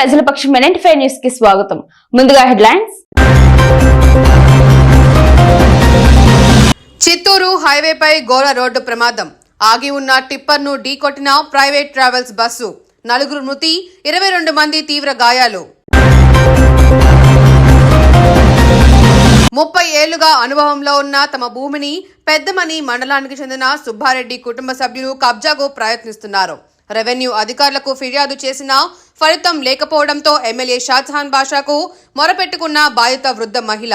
ప్రజల పక్షం NMT five న్యూస్కి స్వాగతం. ముందుగా హెడ్లైన్స్. చిత్తూరు హైవేపై ఘోర రోడ్డు ప్రమాదం. ఆగి ఉన్న టిప్పర్ను ఢీకొట్టిన ప్రైవేట్ ట్రావెల్స్ బస్సు. నలుగురు మృతి ఇరవై రెండు మంది తీవ్ర గాయాలు. ముప్పై ఏళ్ళుగా అనుభవంలో ఉన్న తమ భూమిని పెద్దమని మండలానికి చెందిన సుబ్బారెడ్డి కుటుంబ సభ్యులు కబ్జాకు ప్రయత్నిస్తున్నారు. రెవెన్యూ అధికారులకు ఫిర్యాదు చేసినా ఫలితం లేకపోవడంతో ఎమ్మెల్యే షాజహాన్ బాషాకు మొరపెట్టుకున్న బాధిత వృద్ధ మహిళ.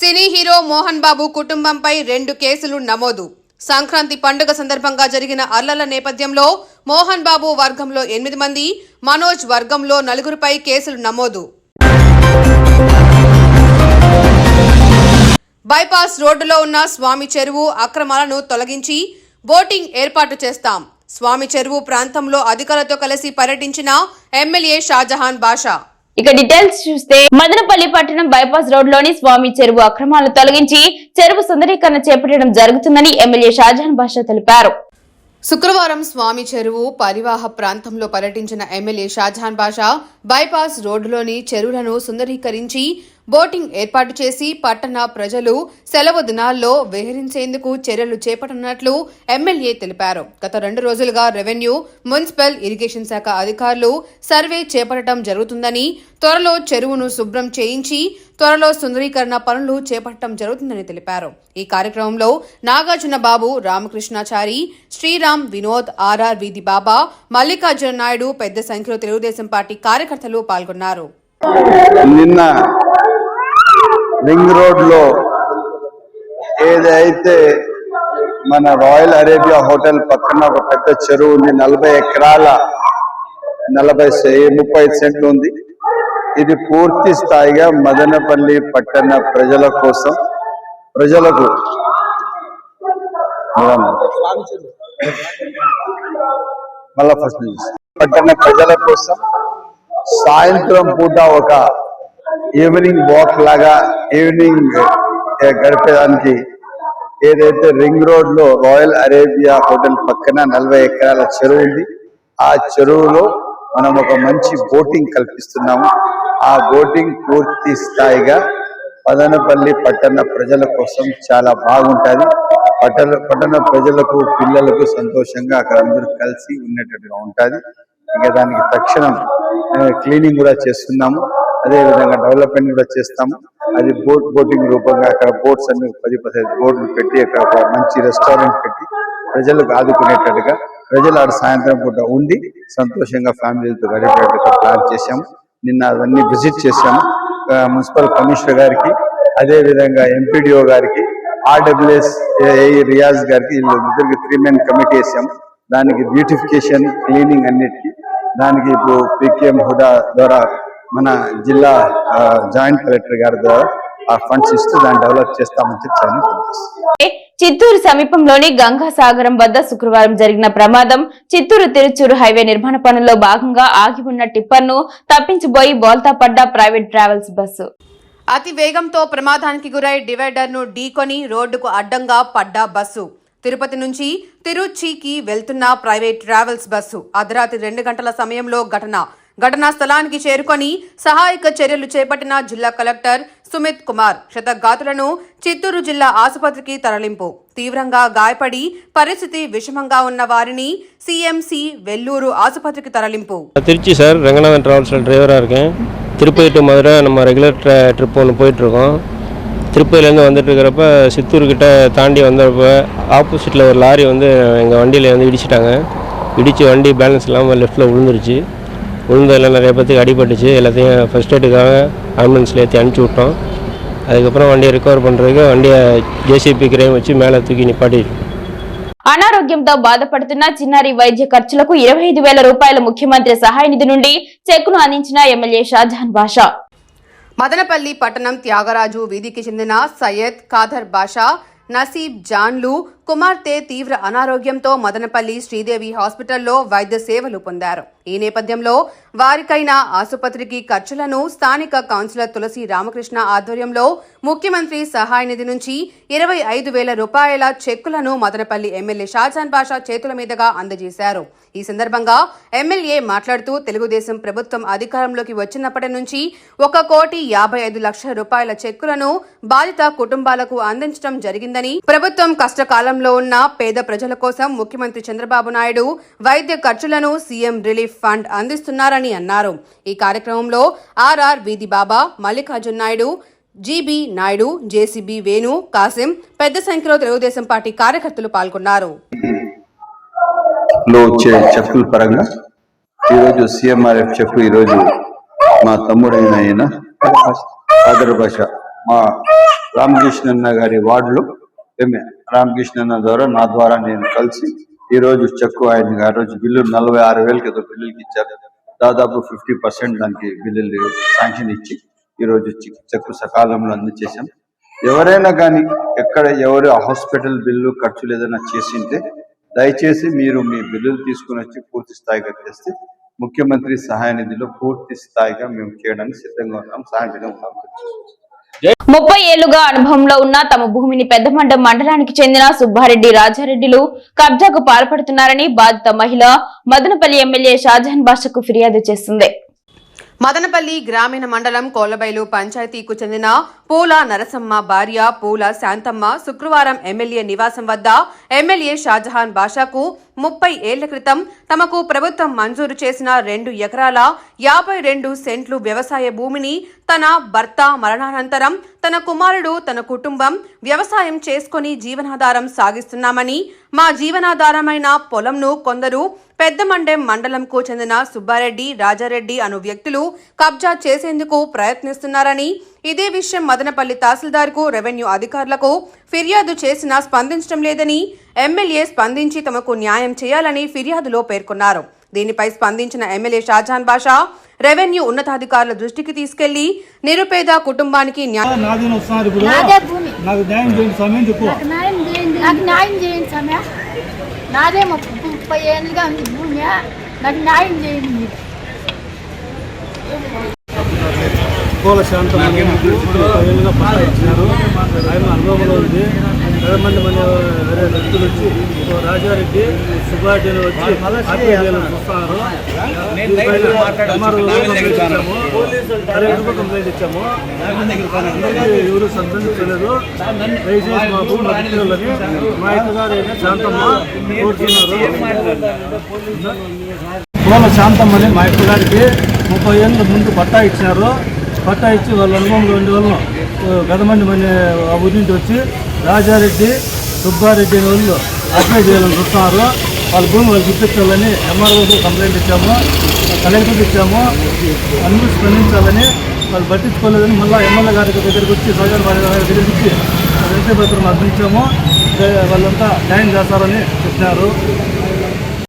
సినీ హీరో మోహన్ బాబు కుటుంబంపై రెండు కేసులు నమోదు. సంక్రాంతి పండుగ సందర్భంగా జరిగిన అల్లల నేపథ్యంలో మోహన్ బాబు వర్గంలో ఎనిమిది మంది మనోజ్ వర్గంలో నలుగురిపై కేసులు నమోదు. బైపాస్ రోడ్డులో ఉన్న స్వామి చెరువు అక్రమాలను తొలగించి బోటింగ్ ఏర్పాటు చేస్తాం. స్వామి చెరువు ప్రాంతంలో అధికారులతో కలిసి పర్యటించిన ఎమ్మెల్యే షాజహాన్ బాషా. ఇక డీటెయిల్స్ చూస్తే మదనపల్లి పట్టణం బైపాస్ రోడ్లోని స్వామి చెరువు అక్రమాలను తొలగించి చెరువు సుందరీకరణ చేపట్టడం జరుగుతుందని ఎమ్మెల్యే షాజహాన్ బాషా తెలిపారు. శుక్రవారం స్వామి చెరువు పరివాహ ప్రాంతంలో పర్యటించిన ఎమ్మెల్యే షాజహాన్ బాషా బైపాస్ రోడ్డులోని చెరువులను సుందరీకరించి బోటింగ్ ఏర్పాటు చేసి పట్టణ ప్రజలు సెలవు దినాల్లో విహరించేందుకు చర్యలు చేపట్టనున్నట్లు ఎమ్మెల్యే తెలిపారు. గత రెండు రోజులుగా రెవెన్యూ మున్సిపల్ ఇరిగేషన్ శాఖ అధికారులు సర్వే చేపట్టడం జరుగుతుందని త్వరలో చెరువును శుభ్రం చేయించి త్వరలో సుందరీకరణ పనులు చేపట్టడం జరుగుతుందని తెలిపారు. ఈ కార్యక్రమంలో నాగార్జున బాబు రామకృష్ణాచారి శ్రీరామ్ వినోద్ ఆర్ఆర్ వీధి బాబా మల్లికార్జున నాయుడు పెద్ద సంఖ్యలో తెలుగుదేశం పార్టీ కార్యకర్తలు పాల్గొన్నారు. నిన్న రింగ్ రోడ్లో ఏదైతే మన రాయల్ అరేబియా హోటల్ పక్కన ఒక పెద్ద చెరువు ఉంది నలభై ఎకరాల నలభై ముప్పై సెంట్లు ఉంది. ఇది పూర్తి స్థాయిగా మదనపల్లి పట్టణ ప్రజల కోసం ప్రజలకు మళ్ళా ఫస్ట్ పట్టణ ప్రజల కోసం సాయంత్రం పూట ఒక ఈవినింగ్ వాక్ లాగా ఈవినింగ్ eh, గడిపేదానికి ఏదైతే రింగ్ రోడ్లో రాయల్ అరేబియా హోటల్ పక్కన నలభై ఎకరాల చెరువు ఉంది ఆ చెరువులో మనం ఒక మంచి బోటింగ్ కల్పిస్తున్నాము. ఆ బోటింగ్ పూర్తి స్థాయిగా పదనపల్లి పట్టణ ప్రజల కోసం చాలా బాగుంటది. పట్టణ పట్టణ ప్రజలకు పిల్లలకు సంతోషంగా అక్కడ అందరూ కలిసి ఉన్నట్టుగా ఉంటుంది. ఇంకా దానికి తక్షణం eh, క్లీనింగ్ కూడా చేస్తున్నాము. అదే విధంగా డెవలప్మెంట్ కూడా చేస్తాము. అది బోట్ బోటింగ్ రూపంగా అక్కడ బోట్స్ అన్ని పది పదిహేను బోట్లు పెట్టి అక్కడ మంచి రెస్టారెంట్ పెట్టి ప్రజలకు ఆదుకునేటట్టుగా ప్రజలు ఆడ సాయంత్రం పూట ఉండి సంతోషంగా ఫ్యామిలీలతో గడిపేటట్టుగా ప్లాన్ చేశాము. నిన్న అవన్నీ విజిట్ చేశాము. మున్సిపల్ కమిషనర్ గారికి అదే విధంగా ఎంపీడీఓ గారికి ఆర్డబ్ల్యూఎస్ రియాజ్ గారికి వీళ్ళిద్దరికి త్రీ మెన్ కమిటీ వేసాము. దానికి బ్యూటిఫికేషన్ క్లీనింగ్ అన్నిటికీ. దానికి ఇప్పుడు పికేఎం హుడా ద్వారా మన జిల్లా జాయింట్ కలెక్టర్ గారి ద్వారా ఆ ఫండ్స్ ఇస్తూ దాన్ని డెవలప్ చేస్తామని చెప్పి ఆయన తెలియజేస్తున్నారు. చిత్తూరు సమీపంలోని గంగాసాగరం వద్ద శుక్రవారం జరిగిన ప్రమాదం చిత్తూరు తిరుచూరు హైవే నిర్మాణ పనుల్లో భాగంగా ఆగి ఉన్న టిప్పర్ను తప్పించబోయి బోల్తా పడ్డ ప్రైవేట్ ట్రావెల్స్ బస్సు. అతి వేగంతో ప్రమాదానికి గురై డివైడర్ను ఢీకొని రోడ్డుకు అడ్డంగా పడ్డ బస్సు. తిరుపతి నుంచి తిరుచికి వెళ్తున్న ప్రైవేట్ ట్రావెల్స్ బస్సు. అర్ధరాత్రి రెండు గంటల సమయంలో ఘటన. ఘటనా స్థలానికి చేరుకొని సహాయక చర్యలు చేపట్టిన జిల్లా కలెక్టర్ సుమిత్ కుమార్ క్షతగాతులను చిత్తూరు జిల్లా ఆసుపత్రికి తరలింపు తీవ్రంగా గాయపడి పరిస్థితి విషమంగా ఉన్న వారిని సీఎంసీ వెల్లూరు ఆసుపత్రికి తరలింపు திருச்சி சார் ரங்கநாதன் ட்ராவல்ஸில் டிரைவராக இருக்கேன் திருப்பதி டு மதுரை நம்ம ரெகுலர் ட்ரிப் ஒன்று போயிட்டுருக்கோம் திருப்பதிலேருந்து வந்துட்டு இருக்கிறப்ப சித்தூர்கிட்ட தாண்டி வந்தப்போ ஆப்போசிட்டில் ஒரு லாரி வந்து எங்கள் வண்டியில் வந்து இடிச்சிட்டாங்க இடித்து வண்டி பேலன்ஸ் இல்லாமல் லெஃப்ட்டில் விழுந்துருச்சு விழுந்ததில் நிறைய பேர்த்துக்கு அடிபட்டுச்சு எல்லாத்தையும் ஃபஸ்ட் எய்டுக்காக ஆம்புலன்ஸில் ஏற்றி அனுப்பிச்சி விட்டோம் அதுக்கப்புறம் வண்டியை ரிகவர் பண்ணுறதுக்கு வண்டியை ஜேசிபி கிரைம் வச்சு மேலே தூக்கி நிப்பாட்டி అనారోగ్యంతో బాధపడుతున్న చిన్నారి వైద్య ఖర్చులకు ఇరవై ఐదు వేల రూపాయల ముఖ్యమంత్రి సహాయ నిధి నుండి చెక్కును అందించిన ఎమ్మెల్యే షాజహాన్ బాషా మదనపల్లి పట్టణం త్యాగరాజు వీధికి చెందిన సయ్యద్ ఖాదర్ బాషా నసీబ్ జాన్లు కుమార్తె తీవ్ర అనారోగ్యంతో మదనపల్లి శ్రీదేవి హాస్పిటల్లో వైద్య సేవలు పొందారు. ఈ నేపథ్యంలో వారికైన ఆసుపత్రికి ఖర్చులను స్థానిక కౌన్సిలర్ తులసి రామకృష్ణ ఆధ్వర్యంలో ముఖ్యమంత్రి సహాయ నిధి నుంచి ఇరవై ఐదు వేల రూపాయల చెక్కులను మదనపల్లి ఎమ్మెల్యే షాజాన్ బాషా చేతుల మీదుగా అందజేశారు. ఈ సందర్భంగా ఎమ్మెల్యే మాట్లాడుతూ తెలుగుదేశం ప్రభుత్వం అధికారంలోకి వచ్చినప్పటి నుంచి ఒక కోటి యాభై ఐదు లక్షల రూపాయల చెక్కులను బాధిత కుటుంబాలకు అందించడం జరిగిందని ప్రభుత్వం కష్టకాలం కష్టకాలంలో ఉన్న పేద ప్రజల కోసం ముఖ్యమంత్రి చంద్రబాబు నాయుడు వైద్య ఖర్చులను సీఎం రిలీఫ్ ఫండ్ అందిస్తున్నారని అన్నారు. ఈ కార్యక్రమంలో ఆర్ఆర్ వీధి బాబా మల్లికార్జున్ నాయుడు జీబీ నాయుడు జేసీబీ వేణు కాసిం పెద్ద సంఖ్యలో తెలుగుదేశం పార్టీ కార్యకర్తలు పాల్గొన్నారు. చెక్కుల పరంగా ఈరోజు ఈరోజు మా తమ్ముడైన ఆయన మా రామకృష్ణ గారి వార్డులో రామకృష్ణ అన్న ద్వారా నా ద్వారా నేను కలిసి ఈ రోజు చెక్కు ఆయన ఆ రోజు బిల్లు నలభై ఆరు వేలకి ఏదో బిల్లులకి ఇచ్చారు. దాదాపు ఫిఫ్టీ పర్సెంట్ దానికి బిల్లులు శాంక్షన్ ఇచ్చి ఈ రోజు చెక్కు సకాలంలో అందజేశాం. ఎవరైనా కానీ ఎక్కడ ఎవరు హాస్పిటల్ బిల్లు ఖర్చులు ఏదైనా చేసింటే దయచేసి మీరు మీ బిల్లులు తీసుకుని వచ్చి పూర్తి స్థాయిగా తెస్తే ముఖ్యమంత్రి సహాయ నిధిలో పూర్తి స్థాయిగా మేము చేయడానికి సిద్ధంగా ఉన్నాం సాయం ఉన్నాం ముప్పై ఏళ్ళుగా అనుభవంలో ఉన్న తమ భూమిని పెద్దమండం మండలానికి చెందిన సుబ్బారెడ్డి రాజారెడ్డిలు కబ్జాకు పాల్పడుతున్నారని బాధిత మహిళ మదనపల్లి ఎమ్మెల్యే షాజహాన్ బాషకు ఫిర్యాదు చేసింది. మదనపల్లి గ్రామీణ మండలం కోలబైలు పంచాయతీకు చెందిన పూల నరసమ్మ భార్య పూల శాంతమ్మ శుక్రవారం ఎమ్మెల్యే నివాసం వద్ద ఎమ్మెల్యే షాజహాన్ బాషాకు ముప్పై ఏళ్ళ క్రితం తమకు ప్రభుత్వం మంజూరు చేసిన రెండు ఎకరాల యాభై రెండు సెంట్లు వ్యవసాయ భూమిని తన భర్త మరణానంతరం తన కుమారుడు తన కుటుంబం వ్యవసాయం చేసుకుని జీవనాధారం సాగిస్తున్నామని మా జీవనాధారమైన పొలంను కొందరు పెద్దమండెం మండలంకు చెందిన సుబ్బారెడ్డి రాజారెడ్డి అను వ్యక్తులు కబ్జా చేసేందుకు ప్రయత్నిస్తున్నారని ఇదే విషయం మదనపల్లి తహసీల్దార్కు రెవెన్యూ అధికారులకు ఫిర్యాదు చేసినా స్పందించడం లేదని ఎమ్మెల్యే స్పందించి తమకు న్యాయం చేయాలని ఫిర్యాదులో పేర్కొన్నారు. దీనిపై స్పందించిన ఎమ్మెల్యే షాజహాన్ బాషా రెవెన్యూ ఉన్నతాధికారుల దృష్టికి తీసుకెళ్ళి నిరుపేద కుటుంబానికి న్యాయం చేయండి ముప్పై ముప్పై ఏళ్ళుగా ఉంది భూమి నాకు న్యాయం చేయండి మీరు. పూల శాంతం అని ఏళ్ళుగా పట్టా ఇచ్చినారు ఆయన అనుభవంలో ఉంది. వేరే మంది మన వేరే వ్యక్తులు వచ్చి రాజారెడ్డి సుబ్బారెడ్డి వచ్చి ఆత్మీయులను చూస్తున్నారు కలెక్టర్కు కంప్లైంట్ ఇచ్చాము. ఎవరు సంబంధించలేదు. దయచేసి మా భూమి అధికారులని మా అయిన శాంతమ్మ కోరుతున్నారు. పూల శాంతమ్మని మా అత్తగారికి ముప్పై ఏళ్ళ ముందు పట్టా ఇచ్చినారు. పట్టా ఇచ్చి వాళ్ళ అనుభవంలో ఉండే వాళ్ళు గదమంది మన ఆ ఊరి నుంచి వచ్చి రాజారెడ్డి సుబ్బారెడ్డి వాళ్ళు అప్లై చేయాలని చూస్తున్నారు. వాళ్ళ భూమి వాళ్ళకి గుర్తించాలని ఎంఆర్ఓకి కంప్లైంట్ ఇచ్చాము కలెక్టర్కి ఇచ్చాము. అన్ని స్పందించాలని వాళ్ళు పట్టించుకోలేదని మళ్ళీ ఎమ్మెల్యే గారి దగ్గరికి వచ్చి సోజన్ వారి గారి దగ్గరికి వచ్చి వాళ్ళ పత్రం అందించాము వాళ్ళంతా న్యాయం చేస్తారని చెప్పినారు.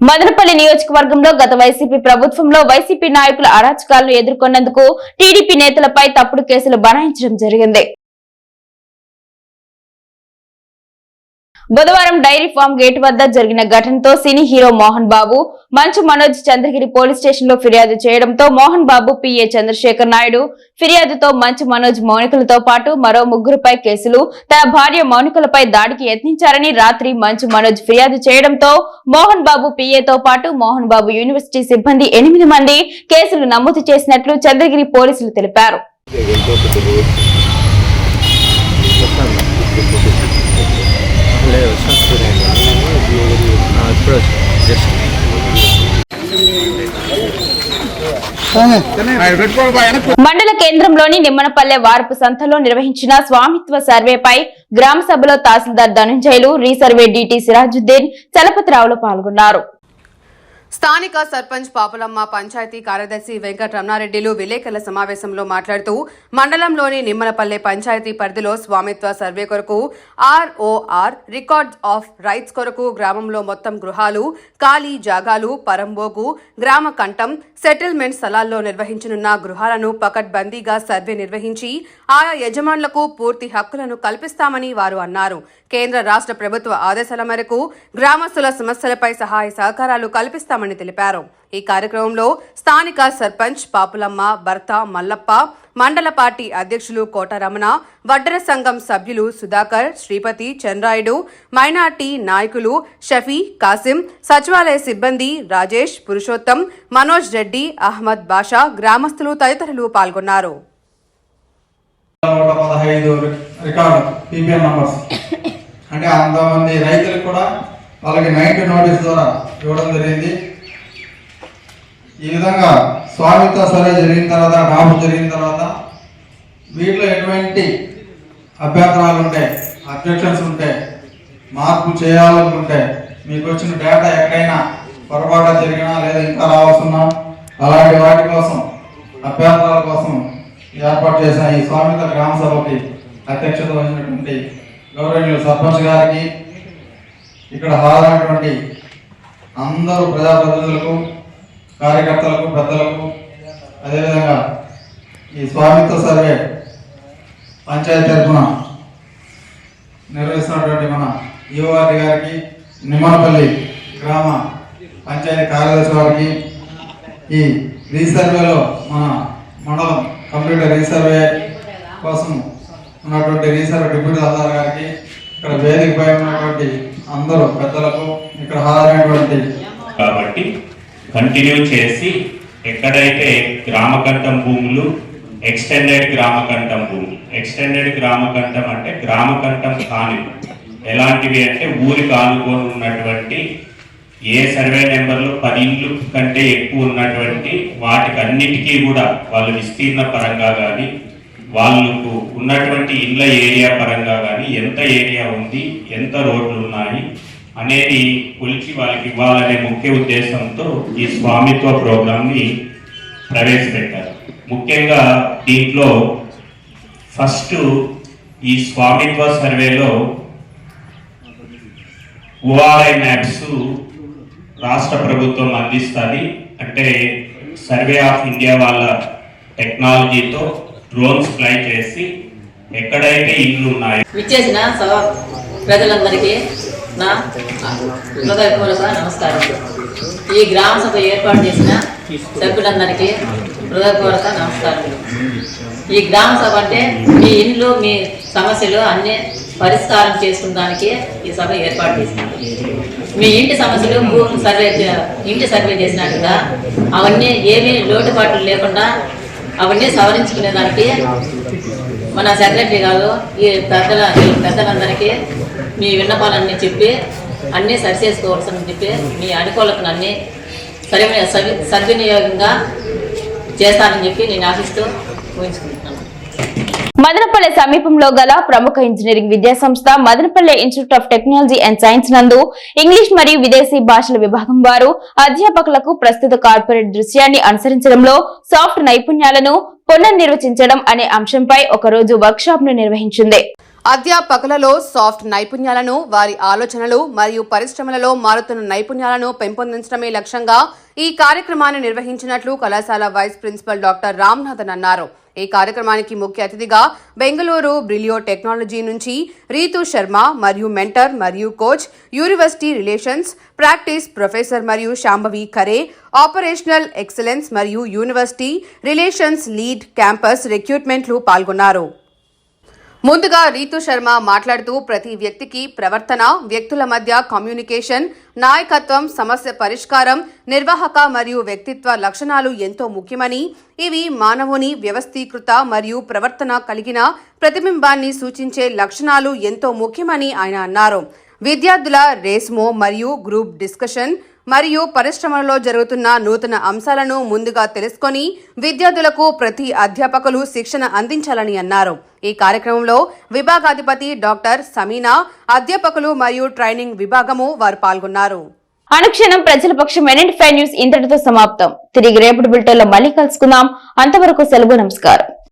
మదనపల్లి నియోజకవర్గంలో గత వైసీపీ ప్రభుత్వంలో వైసీపీ నాయకుల అరాచకాలను ఎదుర్కొన్నందుకు టీడీపీ నేతలపై తప్పుడు కేసులు బనాయించడం జరిగింది. బుధవారం డైరీ ఫామ్ గేట్ వద్ద జరిగిన ఘటనతో cine hero Mohan Babu Manchu Manoj Chandragiri police స్టేషన్లో ఫిర్యాదు చేయడంతో మోహన్ బాబు పిఏ చంద్రశేఖర్ నాయుడు ఫిర్యాదుతో మంచు మనోజ్ మౌనికలతో పాటు మరో ముగ్గురుపై కేసులు తన భార్య మౌనికలపై దాడికి యత్నించారని రాత్రి మంచు మనోజ్ ఫిర్యాదు చేయడంతో మోహన్ బాబు పిఏతో పాటు మోహన్ బాబు యూనివర్సిటీ సిబ్బంది ఎనిమిది మంది కేసులు నమోదు చేసినట్లు చంద్రగిరి పోలీసులు తెలిపారు. మండల కేంద్రంలోని నిమ్మనపల్లె వార్పు సంతలో నిర్వహించిన స్వామిత్వ సర్వేపై గ్రామ సభలో తహసీల్దార్ ధనుంజయులు రీసర్వే డిటి సిరాజుద్దీన్ చలపతిరావులు పాల్గొన్నారు. స్థానిక సర్పంచ్ పాపులమ్మ పంచాయతీ కార్యదర్శి వెంకట రమణారెడ్డిలు విలేకరుల సమావేశంలో మాట్లాడుతూ మండలంలోని నిమ్మలపల్లె పంచాయతీ పరిధిలో స్వామిత్వ సర్వే కొరకు ఆర్ఓఆర్ రికార్డ్ ఆఫ్ రైట్స్ కొరకు గ్రామంలో మొత్తం గృహాలు ఖాళీ జాగాలు పరంబోగు గ్రామ కంఠం సెటిల్మెంట్ స్థలాల్లో నిర్వహించనున్న గృహాలను పకడ్బందీగా సర్వే నిర్వహించి ఆయా యజమానులకు పూర్తి హక్కులను కల్పిస్తామని వారు అన్నారు. కేంద్ర రాష్ట్ర ప్రభుత్వ ఆదేశాల మేరకు గ్రామస్తుల సమస్యలపై సహాయ సహకారాలు కల్పిస్తామని తెలిపారు. ఈ కార్యక్రమంలో స్థానిక సర్పంచ్ పాపులమ్మ భర్త మల్లప్ప మండల పార్టీ అధ్యక్షులు కోటరమణ వడ్డర సంఘం సభ్యులు సుధాకర్ శ్రీపతి చంద్రాయుడు మైనార్టీ నాయకులు షఫీ కాసిం సచివాలయ సిబ్బంది రాజేష్ పురుషోత్తం మనోజ్ రెడ్డి అహ్మద్ బాషా గ్రామస్తులు తదితరులు పాల్గొన్నారు. అంటే అంతమంది రైతులకు కూడా వాళ్ళకి నైట్ నోటీస్ ద్వారా ఇవ్వడం జరిగింది. ఈ విధంగా స్వామిత్వ సర్వే జరిగిన తర్వాత డాబు జరిగిన తర్వాత వీటిలో ఎటువంటి అభ్యంతరాలు ఉంటే అబ్జెక్షన్స్ ఉంటే మార్పు చేయాలనుకుంటే మీకు వచ్చిన డేటా ఎక్కడైనా పొరపాటు జరిగినా లేదా ఇంకా రావాల్సిన అలాంటి వాటి కోసం అభ్యంతరాల కోసం ఏర్పాటు చేసిన ఈ స్వామిత్వ గ్రామ సభకి అధ్యక్షత వహించినటువంటి గౌరవనీయులు సర్పంచ్ గారికి ఇక్కడ హాజరైనటువంటి అందరూ ప్రజాప్రతినిధులకు కార్యకర్తలకు పెద్దలకు అదేవిధంగా ఈ స్వామిత్వ సర్వే పంచాయతీ తరఫున నిర్వహిస్తున్నటువంటి మన యువవారి గారికి నిమ్మనపల్లి గ్రామ పంచాయతీ కార్యదర్శి వారికి ఈ రీసర్వేలో మన మండలం కంప్యూటర్ రీసర్వే కోసం ఉన్నటువంటి రీసర్వే డిప్యూటీ ఆధార్ గారికి ఇక్కడ వేదికపై ఉన్నటువంటి అందరూ పెద్దలకు ఇక్కడ హాజరైనటువంటి కాబట్టి కంటిన్యూ చేసి ఎక్కడైతే గ్రామకంఠం భూములు ఎక్స్టెండెడ్ గ్రామకంఠం భూములు ఎక్స్టెండెడ్ గ్రామకంఠం అంటే గ్రామకంఠం కాని ఎలాంటివి అంటే ఊరికి ఆనుకొని ఉన్నటువంటి ఏ సర్వే నెంబర్లో పది ఇండ్లు కంటే ఎక్కువ ఉన్నటువంటి వాటికి అన్నిటికీ కూడా వాళ్ళు విస్తీర్ణ పరంగా కానీ వాళ్ళకు ఉన్నటువంటి ఇళ్ళ ఏరియా పరంగా కానీ ఎంత ఏరియా ఉంది ఎంత రోడ్లు ఉన్నాయి అనేది కొలిచి వాళ్ళకి ఇవ్వాలనే ముఖ్య ఉద్దేశంతో ఈ స్వామిత్వ ప్రోగ్రామ్ని ప్రవేశపెట్టారు. ముఖ్యంగా దీంట్లో ఫస్ట్ ఈ స్వామిత్వ సర్వేలో ఓఆర్ఐ మ్యాప్స్ రాష్ట్ర ప్రభుత్వం అందిస్తుంది. అంటే సర్వే ఆఫ్ ఇండియా వాళ్ళ టెక్నాలజీతో డ్రోన్స్ ఫ్లై చేసి ఎక్కడైతే ఇల్లు ఉన్నాయో విచ్చేసిన సభ ప్రజలందరికీ నా హృదయపూర్వక నమస్కారం. ఈ గ్రామ సభ ఏర్పాటు చేసిన సభ్యులందరికీ హృదయపూర్వక నమస్కారం. ఈ గ్రామ సభ అంటే మీ ఇండ్లు మీ సమస్యలు అన్ని పరిష్కారం చేసుకోవడానికి ఈ సభ ఏర్పాటు చేసినారు మీ ఇంటి సమస్యలు భూమి సర్వే చే- ఇంటి సర్వే చేసినట్టుగా అవన్నీ ఏమీ లోటుపాట్లు లేకుండా అవన్నీ సవరించుకునే దానికి మన సెక్రటరీ గారు ఈ పెద్దల ఈ పెద్దలందరికీ మీ విన్నపాలన్నీ చెప్పి అన్నీ సరిచేసుకోవాల్సిన చెప్పి మీ అనుకూలతను అన్నీ సరి సద్వినియోగంగా చేస్తానని చెప్పి నేను ఆశిస్తూ ఊహించుకుంటున్నాను మదనపల్లె సమీపంలో గల ప్రముఖ ఇంజనీరింగ్ విద్యా సంస్థ Madanapalle Institute of Technology and Science నందు ఇంగ్లీష్ మరియు విదేశీ భాషల విభాగం వారు అధ్యాపకులకు ప్రస్తుత కార్పొరేట్ దృశ్యాన్ని అనుసరించడంలో సాఫ్ట్ నైపుణ్యాలను పునర్నిర్వచించడం అనే అంశంపై ఒక రోజు వర్క్ షాప్ను నిర్వహించింది. అధ్యాపకులలో సాఫ్ట్ నైపుణ్యాలను వారి ఆలోచనలు మరియు పరిశ్రమలలో మారుతున్న నైపుణ్యాలను పెంపొందించడమే లక్ష్యంగా ఈ కార్యక్రమాన్ని నిర్వహించినట్లు కళాశాల వైస్ ప్రిన్సిపల్ డాక్టర్ రామ్నాథన్ అన్నారు. ఈ కార్యక్రమానికి ముఖ్య అతిథిగా బెంగళూరు బ్రిలియో టెక్నాలజీ నుంచి రీతు శర్మ మరియు మెంటర్ మరియు coach university relations practice professor మరియు శాంభవి ఖరే ఆపరేషనల్ ఎక్సలెన్స్ మరియు యూనివర్సిటీ రిలేషన్స్ లీడ్ క్యాంపస్ రిక్రూట్మెంట్లు పాల్గొన్నారు. ముందుగా రీతు శర్మ మాట్లాడుతూ ప్రతి వ్యక్తికి ప్రవర్తన వ్యక్తుల మధ్య కమ్యూనికేషన్ నాయకత్వం సమస్య పరిష్కారం నిర్వాహక మరియు వ్యక్తిత్వ లక్షణాలు ఎంతో ముఖ్యమని ఇవి మానవుని వ్యవస్థీకృత మరియు ప్రవర్తన కలిగిన ప్రతిబింబాన్ని సూచించే లక్షణాలు ఎంతో ముఖ్యమని ఆయన అన్నారు. విద్యార్థుల రేస్మో మరియు గ్రూప్ డిస్కషన్ మరియు పరిశ్రమలలో జరుగుతున్న నూతన అంశాలను ముందుగా తెలుసుకొని విద్యార్థులకు ప్రతి అధ్యాపకులు శిక్షణ అందించాలని అన్నారు. ఈ కార్యక్రమంలో విభాగాధిపతి డాక్టర్ సమీనా అధ్యాపకులు మరియు ట్రైనింగ్ విభాగము వారు పాల్గొన్నారు. అనుక్షణం ప్రజల పక్షం ఎన్ఎంటీ ఫైవ్ న్యూస్ ఇంతటితో సమాప్తం. తిరిగి రేపటి బిల్టోల్లో మళ్ళీ కలుసుకుందాం. అంతవరకు సెలవు నమస్కారం.